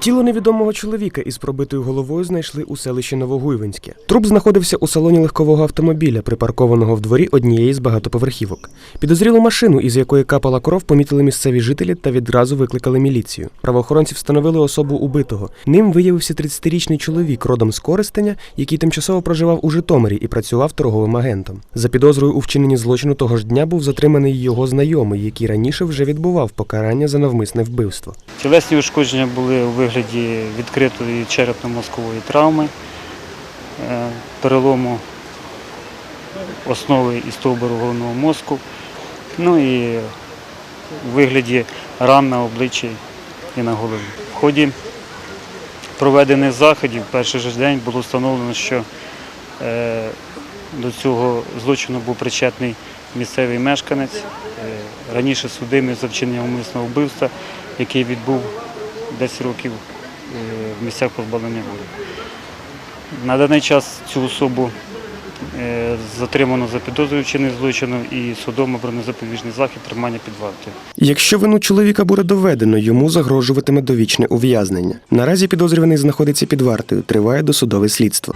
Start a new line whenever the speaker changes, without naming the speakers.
Тіло невідомого чоловіка із пробитою головою знайшли у селищі Новогуйвинське. Труп знаходився у салоні легкового автомобіля, припаркованого в дворі однієї з багатоповерхівок. Підозрілу машину, із якої капала кров, помітили місцеві жителі та відразу викликали міліцію. Правоохоронці встановили особу убитого. Ним виявився 30-річний чоловік родом з Коростеня, який тимчасово проживав у Житомирі і працював торговим агентом. За підозрою у вчиненні злочину того ж дня був затриманий його знайомий, який раніше вже відбував покарання за навмисне вбивство.
Тілесні ушкодження були у вигляді відкритої черепно-мозкової травми, е, перелому основи і стовбуру головного мозку, ну і у вигляді ран на обличчі і на голові. В ході проведених заходів в перший же день було встановлено, що е, до цього злочину був причетний місцевий мешканець, е, раніше судимий за вчинення умисного вбивства, який відбув 10 років е, в місцях позбавлення волі. На даний час цю особу е, затримано за підозрою вчинення злочину і судом обрано запобіжний захід тримання під вартою.
Якщо вину чоловіка буде доведено, йому загрожуватиме довічне ув'язнення. Наразі підозрюваний знаходиться під вартою, триває досудове слідство.